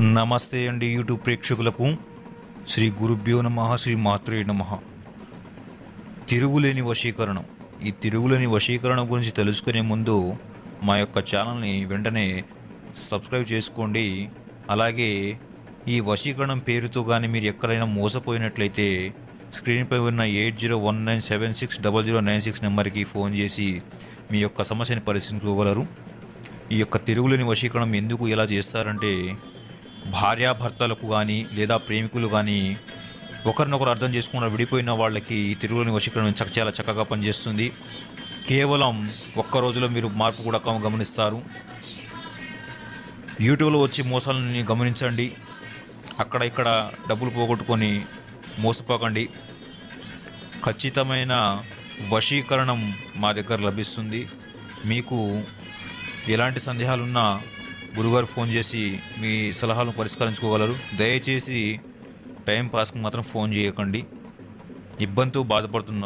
నమస్తే అండి యూట్యూబ్ ప్రేక్షకులకు. శ్రీ గురుభ్యో నమ శ్రీ మాత్రే నమ. తిరుగులేని వశీకరణం. ఈ తిరుగులేని వశీకరణం గురించి తెలుసుకునే ముందు మా యొక్క ఛానల్ని వెంటనే సబ్స్క్రైబ్ చేసుకోండి. అలాగే ఈ వశీకరణం పేరుతో కానీ మీరు ఎక్కడైనా మోసపోయినట్లయితే స్క్రీన్పై ఉన్న eight zero one nine seven six double zero nine six నెంబర్కి ఫోన్ చేసి మీ యొక్క సమస్యని పరిశీలించుకోగలరు. ఈ యొక్క తిరుగులేని వశీకరణం ఎందుకు ఎలా చేస్తారంటే భార్యాభర్తలకు కానీ లేదా ప్రేమికులు కానీ ఒకరినొకరు అర్థం చేసుకున్న విడిపోయిన వాళ్ళకి ఈ తిరుగులేని వశీకరణ చక్క చాలా చక్కగా పనిచేస్తుంది. కేవలం ఒక్క రోజులో మీరు మార్పు కూడా గమనిస్తారు. యూట్యూబ్లో వచ్చి మోసాలని గమనించండి. అక్కడ ఇక్కడ డబ్బులు పోగొట్టుకొని మోసపోకండి. ఖచ్చితమైన వశీకరణం మా దగ్గర లభిస్తుంది. మీకు ఎలాంటి సందేహాలున్నా గురుగారు ఫోన్ చేసి మీ సలహాలను పరిష్కరించుకోగలరు. దయచేసి టైం పాస్కి మాత్రం ఫోన్ చేయకండి. ఇబ్బందితో బాధపడుతున్నారు.